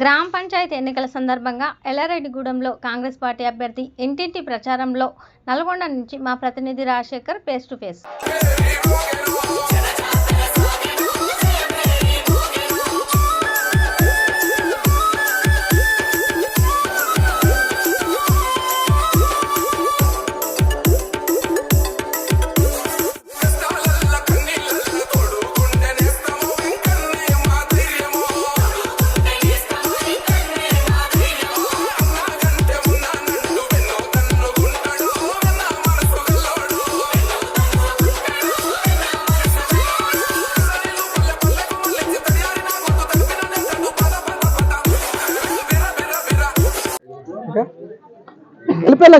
గ్రామ పంచాయతీ ఎన్నికల సందర్భంగా ఎల్లారెడ్డిగూడెంలో కాంగ్రెస్ పార్టీ అభ్యర్థి ఇంటింటి ప్రచారంలో నల్గొండ నుంచి మా ప్రతినిధి రాజశేఖర్ ఫేస్ టు ఫేస్.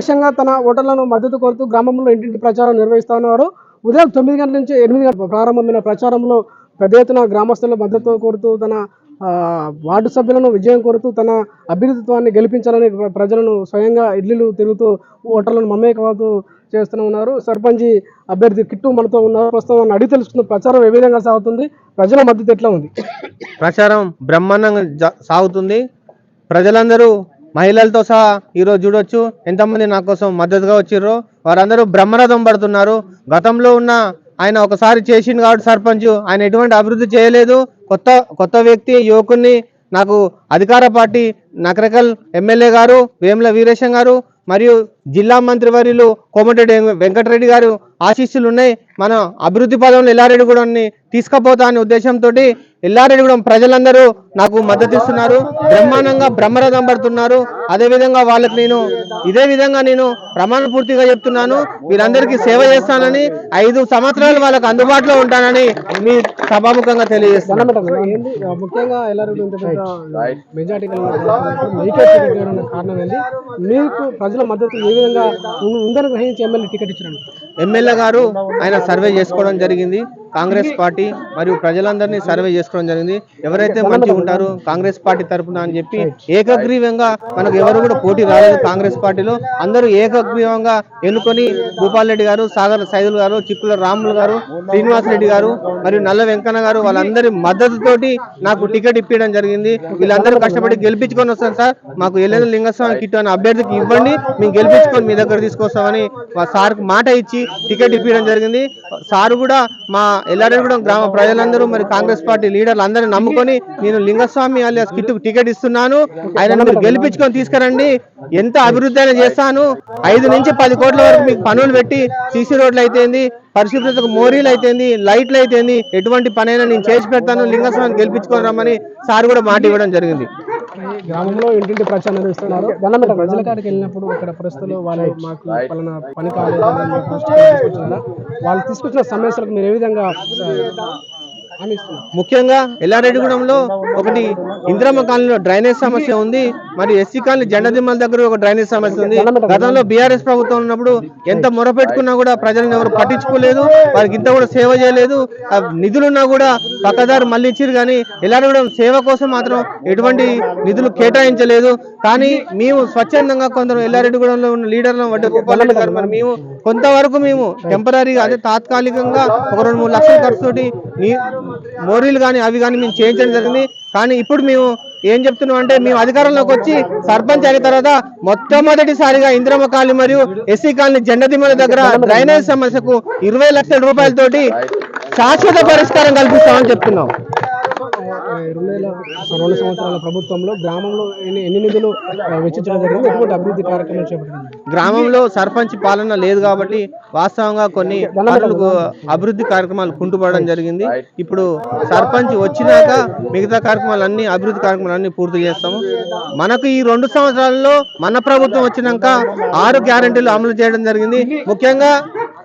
లక్ష్యంగా తన ఓటర్లను మద్దతు కోరుతూ గ్రామంలో ఇంటింటి ప్రచారం నిర్వహిస్తా ఉన్నారు. ఉదయం తొమ్మిది గంటల నుంచి ఎనిమిది గంటల ప్రారంభమైన ప్రచారంలో పెద్ద ఎత్తున గ్రామస్తుల మద్దతు కోరుతూ తన వార్డు సభ్యులను విజయం కోరుతూ తన అభ్యర్థిత్వాన్ని గెలిపించాలని ప్రజలను స్వయంగా ఇడ్లీలు తిరుగుతూ ఓటర్లను మమేకవాతూ చేస్తూనే ఉన్నారు. సర్పంచి అభ్యర్థి కిట్టు మనతో ఉన్నారు. ప్రస్తుతం అడిగి తెలుసుకున్న ప్రచారం ఏ విధంగా సాగుతుంది? ప్రజల మద్దతు ఎట్లా ఉంది? ప్రచారం బ్రహ్మాండంగా సాగుతుంది. ప్రజలందరూ మహిళలతో సహా ఈరోజు చూడొచ్చు. ఎంతమంది నా కోసం మద్దతుగా వచ్చిర్రో వారందరూ బ్రహ్మరథం పడుతున్నారు. గతంలో ఉన్న ఆయన ఒకసారి చేసిండు కాబట్టి సర్పంచ్ ఆయన ఎటువంటి అభివృద్ధి చేయలేదు. కొత్త కొత్త వ్యక్తి యువకుని నాకు అధికార పార్టీ నకరకల్ ఎమ్మెల్యే గారు వేముల వీరేశం గారు మరియు జిల్లా మంత్రివర్యులు కోమటిరెడ్డి వెంకటరెడ్డి గారు ఆశీస్సులు ఉన్నాయి మన అభివృద్ధి పదంలో ఎల్లారెడ్డిగూడెంని తీసుకుపోతా అనే ఉద్దేశంతో ఎల్లారెడ్డిగూడెం ప్రజలందరూ నాకు మద్దతు ఇస్తున్నారు. బ్రహ్మాండంగా బ్రహ్మరథం పడుతున్నారు. అదేవిధంగా వాళ్ళకి నేను ఇదే విధంగా నేను ప్రమాణ పూర్తిగా చెప్తున్నాను. వీరందరికీ సేవ చేస్తానని ఐదు సంవత్సరాలు వాళ్ళకి అందుబాటులో ఉంటానని మీ సభాముఖంగా తెలియజేస్తున్నాను. ముఖ్యంగా మెజార్టీ మీకు ప్రజల మద్దతు ఉందని గ్రహించి ఎమ్మెల్యే టికెట్ ఇచ్చారు ఎమ్మెల్యే గారు ఆయన సర్వే చేసుకోవడం జరిగింది. కాంగ్రెస్ పార్టీ మరియు ప్రజలందరినీ సర్వే చేసుకోవడం జరిగింది. ఎవరైతే మంచిగా ఉంటారో కాంగ్రెస్ పార్టీ తరపున అని చెప్పి ఏకగ్రీవంగా మనకు ఎవరు కూడా పోటీ రాలేదు కాంగ్రెస్ పార్టీలో. అందరూ ఏకగ్రీవంగా ఎన్నుకొని భూపాల్ రెడ్డి గారు సాగర్ సైదులు గారు చిక్కుల రాములు గారు శ్రీనివాస్ రెడ్డి గారు మరియు నల్ల వెంకన్న గారు వాళ్ళందరి మద్దతుతోటి నాకు టికెట్ ఇప్పించడం జరిగింది. వీళ్ళందరూ కష్టపడి గెలిపించుకొని వస్తాను సార్. మాకు ఎల్లెన లింగస్వామి కిట్ అనే అభ్యర్థికి ఇవ్వండి. మేము గెలిపించుకొని మీ దగ్గర తీసుకొస్తామని మా సార్కు మాట ఇచ్చి టికెట్ ఇప్పించడం జరిగింది. సార్ కూడా మా ఎల్లారెడ్డిగూడెం గ్రామ ప్రజలందరూ మరి కాంగ్రెస్ పార్టీ లీడర్లు అందరూ నమ్ముకొని నేను లింగస్వామి అలియాస్ కిట్టుకు టికెట్ ఇస్తున్నాను. ఆయన మీరు గెలిపించుకొని తీసుకురండి. ఎంత అభివృద్ధి అయినా చేస్తాను. ఐదు నుంచి పది కోట్ల వరకు మీకు పనులు పెట్టి సీసీ రోడ్లు అయితేంది పరిశుభ్రతకు మోరీలు అయితేంది లైట్లు అయితేంది ఎటువంటి పనైనా నేను చేసి పెడతాను. లింగస్వామిని గెలిపించుకొని రమ్మని సార్ కూడా మాట ఇవ్వడం జరిగింది. గ్రామంలో ఇంటింటి ప్రచారం నిర్వహిస్తున్నారు ప్రజల కాడికి వెళ్ళినప్పుడు ఇక్కడ పరిస్థితులు వాళ్ళు మాకు పలానా పని తీసుకొచ్చారా వాళ్ళు తీసుకొచ్చిన సమస్యలకు మీరు ఏ విధంగా ముఖ్యంగా ఎల్లారెడ్డిగూడెంలో ఒకటి ఇందిరమ్మ కాలనీలో డ్రైనేజ్ సమస్య ఉంది. మరి ఎస్సీ కాలనీ జెండదిమ్మల దగ్గర ఒక డ్రైనేజ్ సమస్య ఉంది. గతంలో బీఆర్ఎస్ ప్రభుత్వం ఉన్నప్పుడు ఎంత మొరపెట్టుకున్నా కూడా ప్రజలను ఎవరు పట్టించుకోలేదు. వారికి ఇంత కూడా సేవ చేయలేదు. నిధులున్నా కూడా పక్కదారి మళ్ళించారు కానీ ఎల్లారెడ్డిగూడెం సేవ కోసం మాత్రం ఎటువంటి నిధులు కేటాయించలేదు. కానీ మేము స్వచ్ఛందంగా కొందరు ఎల్లారెడ్డిగూడెంలో ఉన్న లీడర్లను గారు మరి మేము కొంతవరకు మేము టెంపరీగా అదే తాత్కాలికంగా ఒక రెండు మూడు లక్షల ఖర్చుతోటి మోరీలు కానీ అవి కానీ మేము చేయించడం జరిగింది. కానీ ఇప్పుడు మేము ఏం చెప్తున్నాం అంటే మేము అధికారంలోకి వచ్చి సర్పంచ్ అయిన తర్వాత మొట్టమొదటిసారిగా ఇంద్రమ్మ కాలనీ మరియు ఎస్సీ కాలనీ జెండదిమ్మల దగ్గర డ్రైనేజ్ సమస్యకు ఇరవై లక్షల రూపాయలతోటి శాశ్వత పరిష్కారం కల్పిస్తామని చెప్తున్నాం. రెండు వేల రెండు సంవత్సరాల ప్రభుత్వంలో గ్రామంలో ఎన్ని నిధులు వెచ్చించడం జరిగింది? ఎటువంటి అభివృద్ధి కార్యక్రమాలు చేపట్టడం జరిగింది? గ్రామంలో సర్పంచ్ పాలన లేదు కాబట్టి వాస్తవంగా కొన్ని అభివృద్ధి కార్యక్రమాలు కుంటుపడడం జరిగింది. ఇప్పుడు సర్పంచ్ వచ్చినాక మిగతా కార్యక్రమాలు అన్ని అభివృద్ధి కార్యక్రమాలు అన్ని పూర్తి చేస్తాము. మనకు ఈ రెండు సంవత్సరాల్లో మన ప్రభుత్వం వచ్చినాక ఆరు గ్యారెంటీలు అమలు చేయడం జరిగింది. ముఖ్యంగా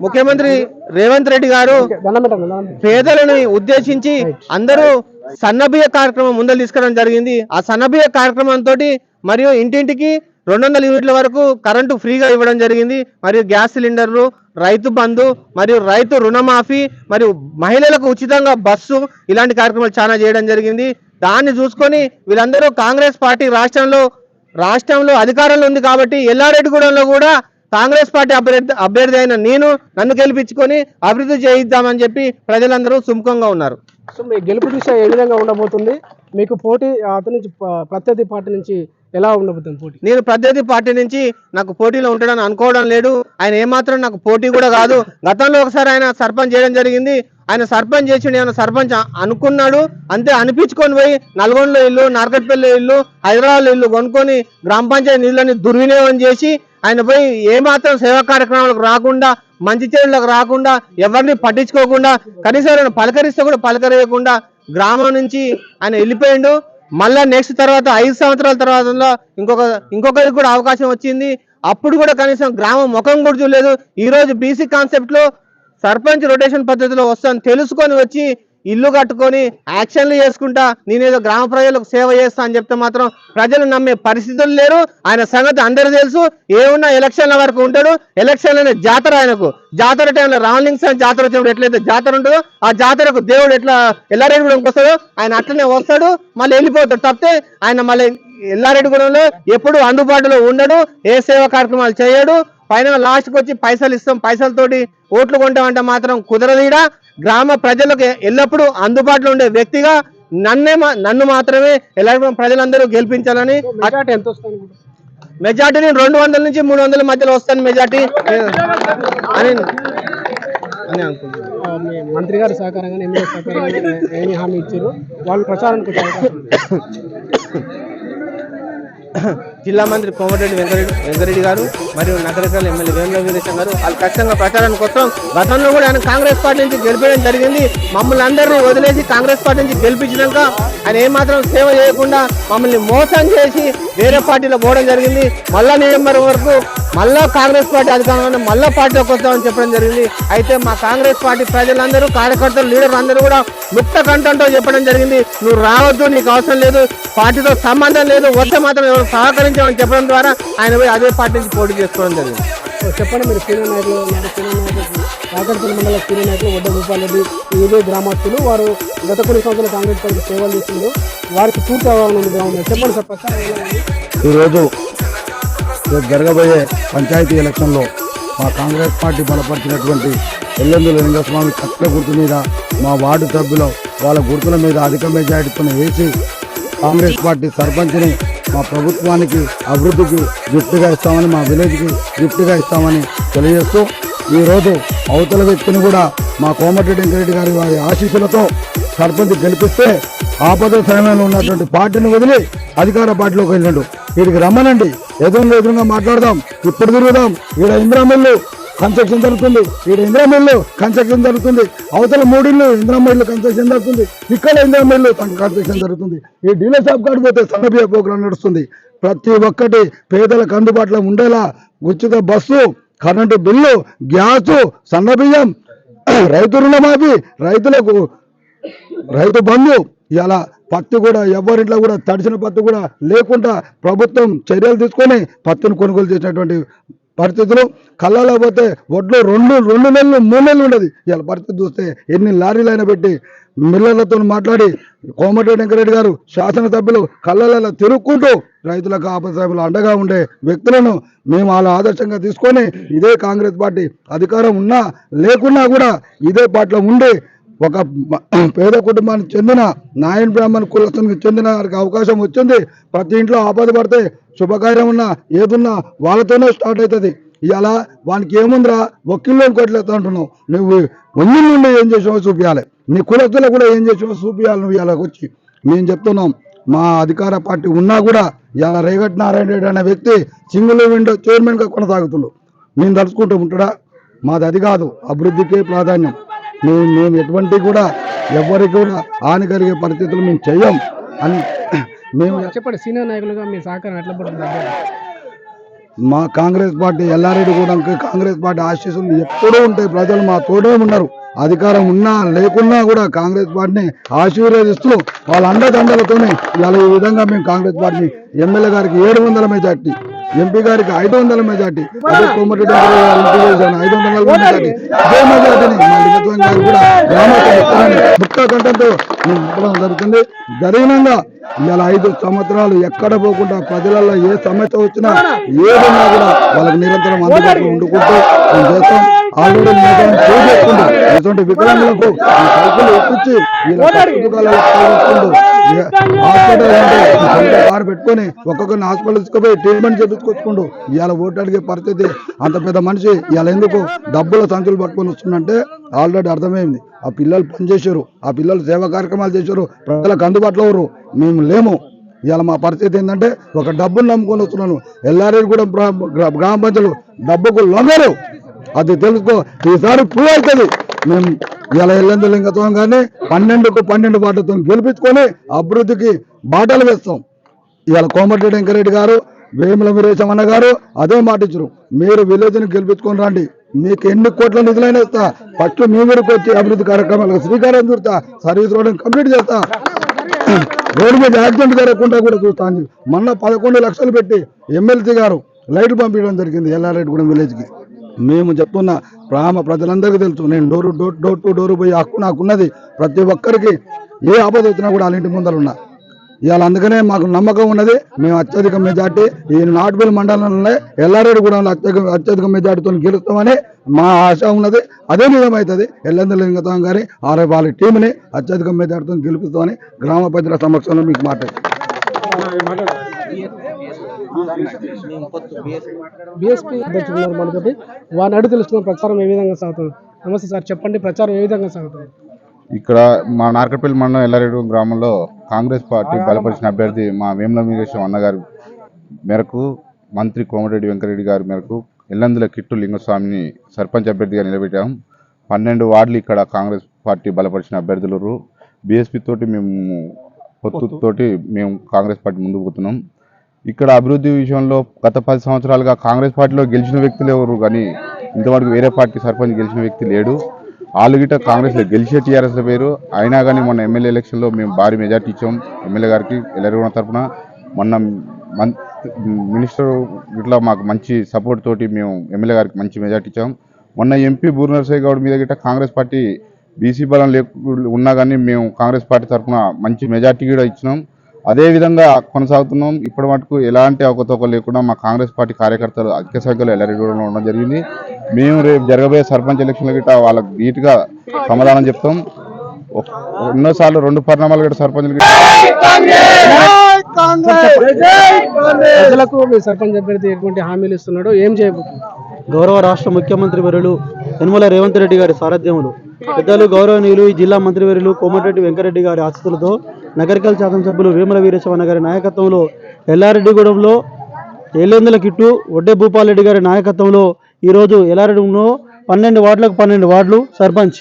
ముఖ్యమంత్రి రేవంత్ రెడ్డి గారు. పేదలని ఉద్దేశించి అందరూ సన్నబియ్య కార్యక్రమం ముందలు తీసుకురావడం జరిగింది. ఆ సన్నబియ్య కార్యక్రమంతో మరియు ఇంటింటికి రెండు వందల యూనిట్ల వరకు కరెంటు ఫ్రీగా ఇవ్వడం జరిగింది. మరియు గ్యాస్ సిలిండర్లు రైతు బంధు మరియు రైతు రుణమాఫీ మరియు మహిళలకు ఉచితంగా బస్సు ఇలాంటి కార్యక్రమాలు చాలా చేయడం జరిగింది. దాన్ని చూసుకొని వీళ్ళందరూ కాంగ్రెస్ పార్టీ రాష్ట్రంలో రాష్ట్రంలో అధికారంలో ఉంది కాబట్టి ఎల్లారెడ్డిగూడెంలో కూడా కాంగ్రెస్ పార్టీ అభ్యర్థి అభ్యర్థి అయిన నేను నన్ను గెలిపించుకొని అభివృద్ధి చేయిద్దామని చెప్పి ప్రజలందరూ సుముఖంగా ఉన్నారు. సో మీ గెలుపు దిశ ఏ విధంగా ఉండబోతుంది? మీకు పోటీ అతని నుంచి ప్రత్యర్థి పార్టీ నుంచి ఎలా ఉండబోతుంది పోటీ? నేను ప్రత్యర్థి పార్టీ నుంచి నాకు పోటీలో ఉంటాడని అనుకోవడం లేదు. ఆయన ఏమాత్రం నాకు పోటీ కూడా కాదు. గతంలో ఒకసారి ఆయన సర్పంచ్ చేయడం జరిగింది. ఆయన సర్పంచ్ చేసిండు ఏమైనా సర్పంచ్ అనుకున్నాడు. అంతే అనిపించుకొని పోయి నల్గొండలో ఇల్లు నార్కట్పల్లి ఇల్లు హైదరాబాద్ ఇల్లు కొనుక్కొని గ్రామ పంచాయతీ నిధులని దుర్వినియోగం చేసి ఆయన పోయి ఏమాత్రం సేవా కార్యక్రమాలకు రాకుండా మంచి చెడులకు రాకుండా ఎవరిని పట్టించుకోకుండా కనీసం ఆయన పలకరిస్తే కూడా పలకరేయకుండా గ్రామం నుంచి ఆయన వెళ్ళిపోయిండు. మళ్ళా నెక్స్ట్ తర్వాత ఐదు సంవత్సరాల తర్వాత ఇంకొక ఇంకొకరికి కూడా అవకాశం వచ్చింది. అప్పుడు కూడా కనీసం గ్రామం ముఖం కూడా చూడలేదు. ఈరోజు బీసీ కాన్సెప్ట్లో సర్పంచ్ రొటేషన్ పద్ధతిలో వస్తాను తెలుసుకొని వచ్చి ఇల్లు కట్టుకొని యాక్షన్లు చేసుకుంటా నేనేదో గ్రామ ప్రజలకు సేవ చేస్తా అని చెప్తే మాత్రం ప్రజలు నమ్మే పరిస్థితులు లేరు. ఆయన సంగతి అందరూ తెలుసు. ఏమున్నా ఎలక్షన్ల వరకు ఉంటాడు. ఎలక్షన్ అనే జాతర ఆయనకు. జాతర టైంలో రామలింగ్ సార్ జాతర వచ్చినప్పుడు ఎట్లయితే జాతర ఉంటుందో ఆ జాతరకు దేవుడు ఎట్లా ఎల్లారెడ్డిగూడెంకి వస్తాడో ఆయన అట్లనే వస్తాడు. మళ్ళీ వెళ్ళిపోతాడు. తప్పితే ఆయన మళ్ళీ ఎల్లారెడ్డిగూడెంలో ఎప్పుడు అందుబాటులో ఉండడు. ఏ సేవా కార్యక్రమాలు చేయడు. పైన లాస్ట్కి వచ్చి పైసలు ఇస్తాం. పైసలతోటి ఓట్లు కొంటామంటే మాత్రం కుదరదీడా గ్రామ ప్రజలకు ఎల్లప్పుడూ అందుబాటులో ఉండే వ్యక్తిగా నన్నే నన్ను మాత్రమే ఎల్లప్పుడూ ప్రజలందరూ గెలిపించాలని మెజార్టీ ఎంత వస్తుంది? మెజార్టీ నేను రెండు వందల నుంచి మూడు వందల మధ్యలో వస్తాను మెజార్టీ అని అని అనుకుంటున్నాను మంత్రి గారి సహకారంగా ఎమ్మెల్యే సహకారంగా ఏమి హామీ ఇచ్చారు వాళ్ళు ప్రచారానికి. జిల్లా మంత్రి కోమటిరెడ్డి వెంకరెడ్డి వెంకరెడ్డి గారు మరియు నగరకాల ఎమ్మెల్యే వేమల వీరేశం గారు వాళ్ళు ఖచ్చితంగా ప్రచారానికి వస్తాం గతంలో కూడా ఆయన కాంగ్రెస్ పార్టీ నుంచి గెలిపేయడం జరిగింది. మమ్మల్ని అందరినీ వదిలేసి కాంగ్రెస్ పార్టీ నుంచి గెలిపించినాక ఆయన ఏమాత్రం సేవ చేయకుండా మమ్మల్ని మోసం చేసి వేరే పార్టీలో పోవడం జరిగింది. మళ్ళా నవంబర్ వరకు మళ్ళా కాంగ్రెస్ పార్టీ అధికారంలో మళ్ళా పార్టీలోకి వస్తామని చెప్పడం జరిగింది. అయితే మా కాంగ్రెస్ పార్టీ ప్రజలందరూ కార్యకర్తలు లీడర్లు అందరూ కూడా ముక్త కంఠంతో చెప్పడం జరిగింది. నువ్వు రావద్దు నీకు అవసరం లేదు. పార్టీతో సంబంధం లేదు. వస్తే మాత్రం ఎవరు సహకరించామని చెప్పడం ద్వారా ఆయన పోయి అదే పార్టీ నుంచి పోటీ చేసుకోవడం జరిగింది. చెప్పండి మీరు సీనియర్ నాయకులు ఉన్నారు సీనియర్ నాయకులు కాకరపల్లి మండల సీనియర్ నాయకులు వడ్డ భూపాల్ రెడ్డి ఇదే గ్రామస్తులు వారు గత కొన్ని సంవత్సరాలు కాంగ్రెస్ పార్టీ సేవలు చేస్తున్నారు వారికి పూర్తి అవగాహన ఉంది గ్రామంలో. చెప్పండి సార్? ఈరోజు రేపు జరగబోయే పంచాయతీ ఎలక్షన్లో మా కాంగ్రెస్ పార్టీ బలపరిచినటువంటి ఎల్లెందుల లింగస్వామి కట్ల గుర్తు మీద మా వార్డు సభ్యులు వాళ్ళ గుర్తుల మీద అధిక మెజారిటీతో వేసి కాంగ్రెస్ పార్టీ సర్పంచ్ని మా ప్రభుత్వానికి అభివృద్ధికి గిఫ్ట్గా ఇస్తామని మా విలేజ్కి గిఫ్ట్గా ఇస్తామని తెలియజేస్తూ ఈరోజు అవతల వ్యక్తిని కూడా మా కోమటిరెడ్డి వెంకరెడ్డి గారి వారి ఆశీస్సులతో సర్పంచ్ గెలిపిస్తే ఆపద సమయంలో ఉన్నటువంటి పార్టీని వదిలి అధికార పార్టీలోకి వెళ్ళండు. వీడికి రమ్మనండి. ఎదురుగా ఎదురుగా మాట్లాడదాం. ఇప్పుడు తిరుగుదాం. ఈడ ఇంద్రామిల్లు కన్స్ట్రక్షన్ జరుగుతుంది ఈడ కంచె కన్స్ట్రక్షన్ జరుగుతుంది అవతల మూడిళ్ళు ఇంద్రామిల్లు కన్స్ట్రక్షన్ జరుగుతుంది ఇక్కడ ఇంద్రామిల్లు కన్స్ట్రక్షన్ జరుగుతుంది. ఈ డీలర్ షాప్ కాడికి పోతే సన్నబియ్య ప్రోగ్రాం నడుస్తుంది. ప్రతి ఒక్కటి పేదలకు అందుబాటులో ఉండేలా ఉచిత బస్సు కరెంటు బిల్లు గ్యాసు సన్నబియ్యం రైతు రుణమాఫీ రైతులకు రైతు బంధు ఇలా పత్తి కూడా ఎవరింట్లో కూడా తడిసిన పత్తి కూడా లేకుండా ప్రభుత్వం చర్యలు తీసుకొని పత్తిని కొనుగోలు చేసినటువంటి పరిస్థితులు కళ్ళలో పోతే వడ్లు రెండు రెండు నెలలు మూడు నెలలు ఉండదు. ఇలా పరిస్థితి చూస్తే ఎన్ని లారీలైనా పెట్టి మిల్లర్లతో మాట్లాడి కోమటిరెడ్డి వెంకరెడ్డి గారు శాసనసభ్యులు కళ్ళలలో తిరుక్కుంటూ రైతులకు ఆపదసభ్యులు అండగా ఉండే వ్యక్తులను మేము అలా ఆదర్శంగా తీసుకొని ఇదే కాంగ్రెస్ పార్టీ అధికారం ఉన్నా లేకున్నా కూడా ఇదే పార్టీలో ఉండి ఒక పేద కుటుంబానికి చెందిన నాయన్ బ్రాహ్మణ్ కులస్తునికి చెందిన వారికి అవకాశం వచ్చింది. ప్రతి ఇంట్లో ఆపద పడితే శుభకార్యం ఉన్నా ఏదున్నా వాళ్ళతోనే స్టార్ట్ అవుతుంది. ఇలా వానికి ఏముందిరా? ఒక్కిల్లో కొట్లేదు అంటున్నావు. నువ్వు వంద నుండి ఏం చేసావో చూపించాలి నీ కులస్తులు కూడా ఏం చేసావో చూపించాలి నువ్వు ఇలా వచ్చి. మేము చెప్తున్నాం మా అధికార పార్టీ ఉన్నా కూడా ఇలా రేగట్ నారాయణ రెడ్డి అనే వ్యక్తి సింగిల్ విండో చైర్మన్గా కొనసాగుతుండు మేము తలుచుకుంటూ ఉంటాడా? మాది అది కాదు అభివృద్ధికే ప్రాధాన్యం. మేము మేము ఎటువంటి కూడా ఎవరికి కూడా హాని కలిగే పరిస్థితులు మేము చెయ్యం అని మేము చెప్పండి సీనియర్ నాయకులుగా మీ సహకారం ఎట్లా పడుతుంది? మా కాంగ్రెస్ పార్టీ ఎల్లారెడ్డి కూడా కాంగ్రెస్ పార్టీ ఆశీస్సులు ఎప్పుడూ ఉంటాయి. ప్రజలు మా తోడే ఉన్నారు. అధికారం ఉన్నా లేకున్నా కూడా కాంగ్రెస్ పార్టీని ఆశీర్వదిస్తూ వాళ్ళ అండదండలతోనే ఇలా ఈ విధంగా మేము కాంగ్రెస్ పార్టీని ఎమ్మెల్యే గారికి ఏడు వందల మెజార్టీ ఎంపీ గారికి ఐదు వందల మెజార్టీ అదే కోమటిరెడ్డి గారు ఐదు వందల మెజార్టీ అదే మెజార్టీని గ్రామ ముక్క జరుగుతుంది. జరిగినంగా ఇవాళ ఐదు సంవత్సరాలు ఎక్కడ పోకుండా ప్రజలలో ఏ సమస్య వచ్చినా ఏదన్నా కూడా వాళ్ళకి నిరంతరం అందుబాటులో ఉండుకుంటూ చేస్తాం ఆల్రెడీ ఇటువంటి వికలాంగులకు ఈ వీళ్ళ హాస్పిటల్ అంటే సొంత కారు పెట్టుకొని ఒక్కొక్కరిని హాస్పిటల్ తీసుకుపోయి ట్రీట్మెంట్ చేపించుకొచ్చుకుంటూ ఇవాళ ఓటు అడిగే పరిస్థితి అంత పెద్ద మనిషి ఇవాళ ఎందుకు డబ్బుల సంఖ్యలు పట్టుకొని వస్తుందంటే ఆల్రెడీ అర్థమైంది. ఆ పిల్లలు పనిచేశారు ఆ పిల్లలు సేవా కార్యక్రమాలు చేశారు ప్రజలకు అందుబాటులో ఉన్నారు. మేము లేము. ఇవాళ మా పరిస్థితి ఏంటంటే ఒక డబ్బును నమ్ముకొని వస్తున్నాను. ఎల్లారెడ్డి కూడా గ్రామ పంచాయతీలు డబ్బుకు లొంగరు. అది తెలుసుకో. ఈసారి ప్రూవ్ అవుతుంది. మేము ఇలా ఎల్లందు లింగత్వం కానీ పన్నెండుకు పన్నెండు బాటతో గెలిపించుకొని అభివృద్ధికి బాటలు వేస్తాం. ఇవాళ కోమటిరెడ్డి వెంకరెడ్డి గారు వేముల వీరేశమన్న గారు అదే మాట ఇచ్చారు. మీరు విలేజ్ని గెలిపించుకొని రండి. మీకు ఎన్ని కోట్ల నిధులైనా ఇస్తా. ఫస్ట్ మీ మీదకి వచ్చి అభివృద్ధి కార్యక్రమాలకు శ్రీకారం చూస్తా సర్వీస్ రోడ్ కంప్లీట్ చేస్తా. రోడ్డు మీద యాక్సిడెంట్ జరగకుండా కూడా చూస్తా మొన్న పదకొండు లక్షలు పెట్టి ఎమ్మెల్సీ గారు లైట్లు పంపించడం జరిగింది ఎల్ఆర్ ఎల్లారెడ్డిగూడెం విలేజ్కి. మేము చెప్తున్న గ్రామ ప్రజలందరికీ తెలుసు. నేను door door door to door పోయి హక్కు నాకున్నది ప్రతి ఒక్కరికి ఏ ఆపద వచ్చినా కూడా వాళ్ళ ఇంటి ముందరున్నా ఇవాళ అందుకనే మాకు నమ్మకం ఉన్నది. మేము అత్యధిక మెజార్టీ ఈ నాటుపల్లి మండలంలో ఎల్లారెడ్డిగూడెంలో అత్యధిక అత్యధిక మెజార్టీతో గెలుస్తామని మా ఆశ ఉన్నది. అదే నిజమవుతుంది ఎల్లందరి లింగతం గారి ఆరే వాళ్ళ టీంని అత్యధిక మెజార్టీతో గెలుపుతామని గ్రామ ప్రజల సమక్షంలో మీకు మాట్లాడు బీఎస్పీ అధ్యక్షులు ఉన్నారు మనతోటి వారిని అడుగు తెలుస్తున్న ప్రచారం ఏ విధంగా సాగుతుంది? నమస్తే సార్ చెప్పండి ప్రచారం ఏ విధంగా సాగుతుంది? ఇక్కడ మా నార్కపల్లి మండలం ఎల్లారెడ్డి గ్రామంలో కాంగ్రెస్ పార్టీ బలపరిచిన అభ్యర్థి మా వేముల వీరేశం అన్నగారు మేరకు మంత్రి కోమటిరెడ్డి వెంకరెడ్డి గారి మేరకు ఎల్లందుల కిట్టు లింగస్వామిని సర్పంచ్ అభ్యర్థిగా నిలబెట్టాం. పన్నెండు వార్డులు ఇక్కడ కాంగ్రెస్ పార్టీ బలపరిచిన అభ్యర్థులు. బీఎస్పీ తోటి మేము పొత్తు తోటి మేము కాంగ్రెస్ పార్టీ ముందుకు పోతున్నాం. ఇక్కడ అభివృద్ధి విషయంలో గత పది సంవత్సరాలుగా కాంగ్రెస్ పార్టీలో గెలిచిన వ్యక్తులు ఎవరు? కానీ ఇంతవరకు వేరే పార్టీ సర్పంచ్ గెలిచిన వ్యక్తి లేడు. వాళ్ళు గిట్ట కాంగ్రెస్లో గెలిచే టీఆర్ఎస్ పేరు అయినా కానీ మొన్న ఎమ్మెల్యే ఎలక్షన్లో మేము భారీ మెజార్టీ ఇచ్చాం. ఎమ్మెల్యే గారికి ఎల్లరిగూడ తరఫున మొన్న మినిస్టర్ ఇట్లా మాకు మంచి సపోర్ట్ తోటి మేము ఎమ్మెల్యే గారికి మంచి మెజార్టీ ఇచ్చాం. మొన్న ఎంపీ బూర్నరసయ్య గౌడ్ మీద గిట్ట కాంగ్రెస్ పార్టీ బీసీ బలం లేకు ఉన్నా కానీ మేము కాంగ్రెస్ పార్టీ తరఫున మంచి మెజార్టీ కూడా ఇచ్చినాం. అదే విధంగా కొనసాగుతున్నాం. ఇప్పటి మటుకు ఎలాంటి అవకతవకలు లేకుండా మా కాంగ్రెస్ పార్టీ కార్యకర్తలు అధిక సంఖ్యలో ఎల్లరెడ్డిగూడలో ఉండడం జరిగింది. మేము రేపు జరగబోయే సర్పంచ్ ఎలక్షన్ల గిట్ట వాళ్ళకి నీట్గా సమాధానం చెప్తాం. ఎన్నోసార్లు రెండు పరిణామాలు గిట్ట సర్పంచ్లు గిట్ట ప్రజలకు మీ సర్పంచ్ అభ్యర్థి ఎటువంటి హామీలు ఇస్తున్నాడు ఏం చేయబోతుంది గౌరవ రాష్ట్ర ముఖ్యమంత్రి వర్యులు యనమల రేవంత్ రెడ్డి గారి సారథ్యములు. పెద్దలు గౌరవనీయులు ఈ జిల్లా మంత్రివర్యులు కోమటిరెడ్డి వెంకరెడ్డి గారి ఆశీస్సులతో నగరికల్ శాసనసభ్యులు వేముల వీరేశవన్న గారి నాయకత్వంలో ఎల్లారెడ్డిగూడెంలో ఏలేందుల కిట్టు ఒడ్డే భూపాలరెడ్డి గారి నాయకత్వంలో ఈరోజు ఎల్లారెడ్డిలో పన్నెండు వార్డులకు పన్నెండు వార్డులు సర్పంచ్.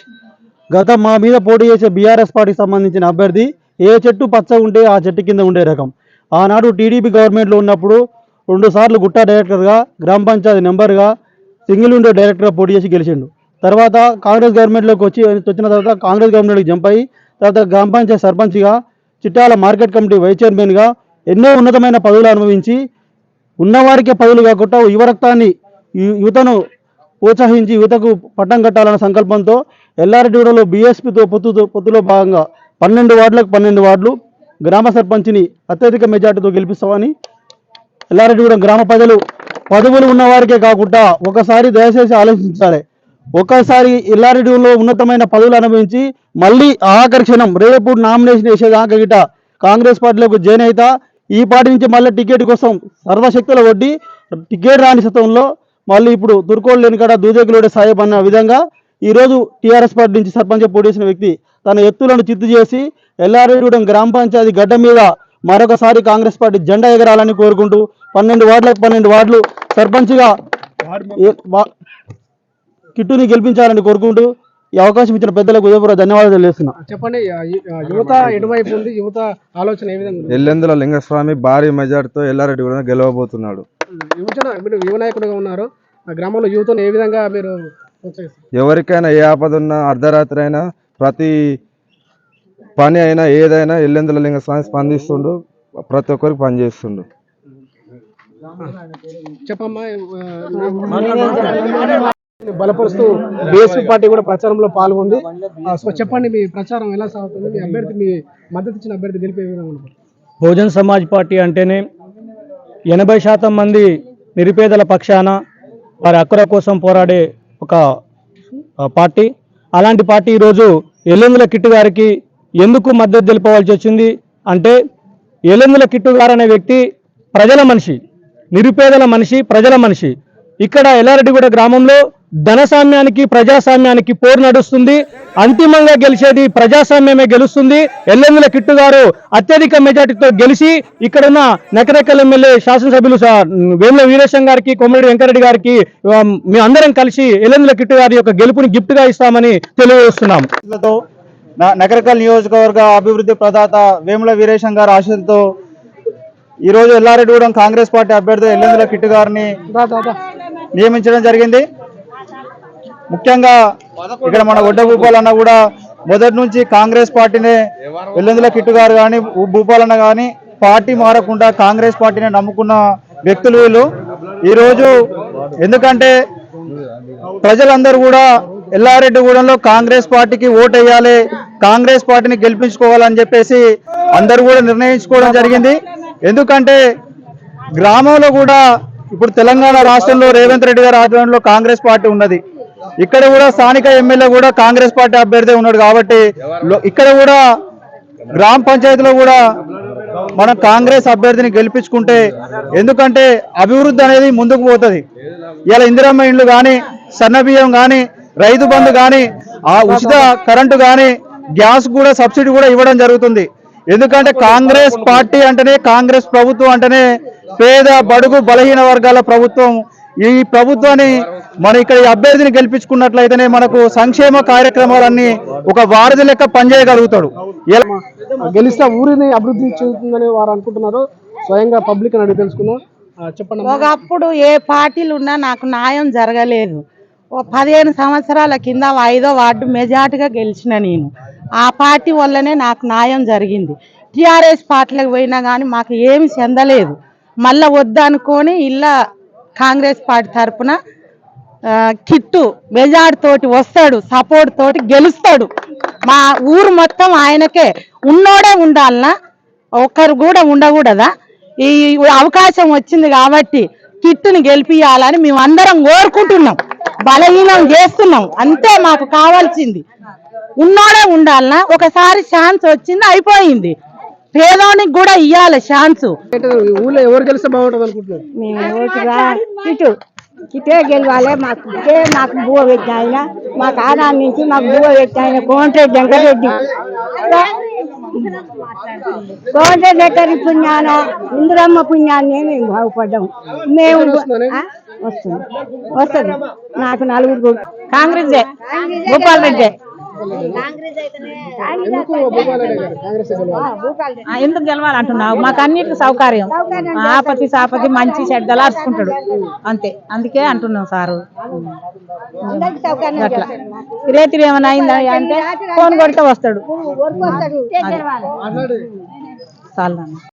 గత మా మీద పోటీ చేసే బీఆర్ఎస్ పార్టీకి సంబంధించిన అభ్యర్థి ఏ చెట్టు పచ్చ ఉంటే ఆ చెట్టు కింద ఉండే రకం. ఆనాడు టీడీపీ గవర్నమెంట్లో ఉన్నప్పుడు రెండు సార్లు గుట్టా డైరెక్టర్గా గ్రామ పంచాయతీ నెంబర్గా సింగిల్ విండో డైరెక్టర్గా పోటీ చేసి గెలిచిండు. తర్వాత కాంగ్రెస్ గవర్నమెంట్లోకి వచ్చి వచ్చిన తర్వాత కాంగ్రెస్ గవర్నమెంట్కి జంప్ అయ్యి తర్వాత గ్రామ పంచాయతీ సర్పంచ్గా చిట్టాల మార్కెట్ కమిటీ వైస్ చైర్మన్గా ఎన్నో ఉన్నతమైన పదవులు అనుభవించి ఉన్నవారికే పదవులు కాకుండా యువరక్తాన్ని రక్తాన్ని యువతను ప్రోత్సహించి యువతకు పట్టం కట్టాలన్న సంకల్పంతో ఎల్లారెడ్డిగూడలో బీఎస్పీతో పొత్తుతో పొత్తులో భాగంగా పన్నెండు వార్డులకు పన్నెండు వార్డులు గ్రామ సర్పంచ్ని అత్యధిక మెజార్టీతో గెలిపిస్తామని ఎల్లారెడ్డిగూడెం గ్రామ ప్రజలు పదవులు ఉన్నవారికే కాకుండా ఒకసారి దయచేసి ఆలోచించాలి. ఒక్కసారి ఎల్లారెడ్డిలో ఉన్నతమైన పదవులు అనుభవించి మళ్ళీ ఆఖరి క్షణం రేపు నామినేషన్ వేసేదాకా గిట కాంగ్రెస్ పార్టీలోకి జాయిన్ అవుతా ఈ పార్టీ నుంచి మళ్ళీ టికెట్ కోసం సర్వశక్తుల వడ్డీ టికెట్ రాని శతంలో మళ్ళీ ఇప్పుడు తుర్కోలు లేని కాడ దూదేకులోడే సాహెబ్ అన్న విధంగా ఈరోజు టీఆర్ఎస్ పార్టీ నుంచి సర్పంచ్ పోటీ చేసిన వ్యక్తి తన ఎత్తులను చిత్తు చేసి ఎల్లారెడ్డిగూడెం గ్రామ పంచాయతీ గడ్డ మీద మరొకసారి కాంగ్రెస్ పార్టీ జెండా ఎగరాలని కోరుకుంటూ పన్నెండు వార్డులకు పన్నెండు వార్డులు సర్పంచ్గా కిట్టుని గెలిపించాలని కోరుకుంటూ ఈ అవకాశం ఇచ్చిన పెద్దలకు ఉదయపూర్వ ధన్యవాదాలు తెలియజేస్తున్నా. చెప్పండి యువత ఎటువైపు ఉంది? యువత ఆలోచన ఏ విధంగా ఉంది? ఎల్లెందుల లింగస్వామి భారీ మెజార్టీతో ఎల్లారెడ్డి కూడా గెలవబోతున్నాడు. యువజన మీరు యువ నాయకుడిగా ఉన్నారు. ఆ గ్రామంలో యువతను ఏ విధంగా మీరు ఎవరికైనా ఏ ఆపద ఉన్నా అర్ధరాత్రి అయినా ప్రతి పని అయినా ఏదైనా ఎల్లెందుల లింగస్వామి స్పందిస్తుండు ప్రతి ఒక్కరికి పని చేస్తుండు చెప్పమ్మా బలపరుస్తూ బీఎస్పీ పార్టీ కూడా ప్రచారంలో పాల్గొంది. సో చెప్పండి మీ ప్రచారం ఎలా సాగుతుంది? మీ అభ్యర్థి మీ మద్దతు ఇచ్చిన అభ్యర్థి గెలిపే బహుజన్ సమాజ్ పార్టీ అంటేనే ఎనభై శాతం మంది నిరుపేదల పక్షాన వారి హక్కుల కోసం పోరాడే ఒక పార్టీ. అలాంటి పార్టీ ఈరోజు ఎల్లెందుల కిట్టు గారికి ఎందుకు మద్దతు తెలుపవలసి వచ్చింది అంటే ఎల్లెందుల కిట్టు గారు అనే వ్యక్తి ప్రజల మనిషి నిరుపేదల మనిషి ప్రజల మనిషి. ఇక్కడ ఎల్లారెడ్డిగూడ గ్రామంలో ధనసామ్యానికి ప్రజాస్వామ్యానికి పోరు నడుస్తుంది. అంతిమంగా గెలిచేది ప్రజాస్వామ్యమే గెలుస్తుంది. ఎల్లెందుల కిట్టు గారు అత్యధిక మెజార్టీతో గెలిచి ఇక్కడున్న నకరేకల్ ఎమ్మెల్యే శాసనసభ్యులు వేముల వీరేశం గారికి కొమ్మరెడ్డి వెంకరెడ్డి గారికి మీ అందరం కలిసి ఎల్లెందుల కిట్టు గారి యొక్క గెలుపుని గిఫ్ట్గా ఇస్తామని తెలియజేస్తున్నాం. నగరకల్ నియోజకవర్గ అభివృద్ధి ప్రదాత వేముల వీరేశం గారి రోజు ఎల్లారెడ్డిగూడెం కాంగ్రెస్ పార్టీ అభ్యర్థి ఎల్లెందుల కిట్టు గారిని నియమించడం జరిగింది. ముఖ్యంగా ఇక్కడ మన ఒడ్డ భూపాలన్న కూడా మొదటి నుంచి కాంగ్రెస్ పార్టీనే ఎల్లెందుల కిట్టు గారు కానీ భూపాలన్న కానీ పార్టీ మారకుండా కాంగ్రెస్ పార్టీనే నమ్ముకున్న వ్యక్తులు వీళ్ళు. ఈరోజు ఎందుకంటే ప్రజలందరూ కూడా ఎల్లారెడ్డిగూడెంలో కాంగ్రెస్ పార్టీకి ఓటు వేయాలి కాంగ్రెస్ పార్టీని గెలిపించుకోవాలని చెప్పేసి అందరూ కూడా నిర్ణయించుకోవడం జరిగింది. ఎందుకంటే గ్రామంలో కూడా ఇప్పుడు తెలంగాణ రాష్ట్రంలో రేవంత్ రెడ్డి గారి ఆధ్వర్యంలో కాంగ్రెస్ పార్టీ ఉన్నది. ఇక్కడ కూడా స్థానిక ఎమ్మెల్యే కూడా కాంగ్రెస్ పార్టీ అభ్యర్థి ఉన్నాడు కాబట్టి ఇక్కడ కూడా గ్రామ పంచాయతీలో కూడా మనం కాంగ్రెస్ అభ్యర్థిని గెలిపించుకుంటే ఎందుకంటే అభివృద్ధి అనేది ముందుకు పోతుంది. ఇలా ఇందిరమ్మ ఇండ్లు కానీ సన్నబియ్యం కానీ రైతు బంధు కానీ ఆ ఉచిత కరెంటు కానీ గ్యాస్ కూడా సబ్సిడీ కూడా ఇవ్వడం జరుగుతుంది. ఎందుకంటే కాంగ్రెస్ పార్టీ అంటేనే కాంగ్రెస్ ప్రభుత్వం అంటేనే పేద బడుగు బలహీన వర్గాల ప్రభుత్వం ఈ ప్రభుత్వాన్ని మన ఇక్కడ ఈ అభ్యర్థిని గెలిపించుకున్నట్లయితేనే మనకు సంక్షేమ కార్యక్రమాలన్నీ ఒక వారధి లెక్క పనిచేయగలుగుతాడు. గెలిస్తే ఊరిని అభివృద్ధి చెందుతుందని వారు అనుకుంటున్నారు. స్వయంగా పబ్లిక్ అని ఆ, చెప్పండి. ఒకప్పుడు ఏ పార్టీలు ఉన్నా నాకు న్యాయం జరగలేదు. ఓ పదిహేను సంవత్సరాల కింద ఐదో వార్డు మెజార్టీగా గెలిచిన నేను. ఆ పార్టీ వల్లనే నాకు న్యాయం జరిగింది. టీఆర్ఎస్ పార్టీలకు పోయినా కానీ మాకు ఏమి చెందలేదు. మళ్ళా వద్దనుకొని ఇలా కాంగ్రెస్ పార్టీ తరపున కిట్టు మెజార్టీ తోటి వస్తాడు సపోర్ట్ తోటి గెలుస్తాడు. మా ఊరు మొత్తం ఆయనకే. ఉన్నోడే ఉండాలనా? ఒక్కరు కూడా ఉండకూడదా? ఈ అవకాశం వచ్చింది కాబట్టి కిట్టుని గెలిపియాలని మేము అందరం కోరుకుంటున్నాం. బలహీనం చేస్తున్నాం. అంతే మాకు కావాల్సింది. ఉన్నోడే ఉండాలనా? ఒకసారి ఛాన్స్ వచ్చింది అయిపోయింది. పేదోనికి కూడా ఇవ్వాలి ఛాన్స్. ఊళ్ళో ఎవరు గెలిస్తే బాగుంటుంది అనుకుంటున్నారు? ఇటు ఇటే గెలవాలి. మాకు ఇటే మాకు బువ్వ పెట్టిన ఆయన మాకు ఆదాయం నుంచి మాకు బువ్వ పెట్టిన ఆయన కోమటిరెడ్డి వెంకటరెడ్డి. కోమటిరెడ్డి వెంకటరెడ్డి పుణ్యాన ఇందిరమ్మ పుణ్యాన్ని మేము బాగుపడ్డాము మేము? వస్తుంది వస్తుంది. నాకు నలుగురు. కాంగ్రెస్ గోపాల్ రెడ్డి. ఎందుకు భూపాలరెడ్డి గారు కాంగ్రెస్ గెలవాలి ఆ, ఎందుకు గెలవాలంటున్నావు? మాకు అన్నిటికీ సౌకర్యం. ఆపతి సాపతి మంచి చెడ్డలు అరుచుకుంటాడు. అంతే. అందుకే అంటున్నాం సారు. అట్లా. రేతిరి ఏమైనా అయిందా? అంటే ఫోన్ కొడితే వస్తాడు. మాట్లాడి. చాలు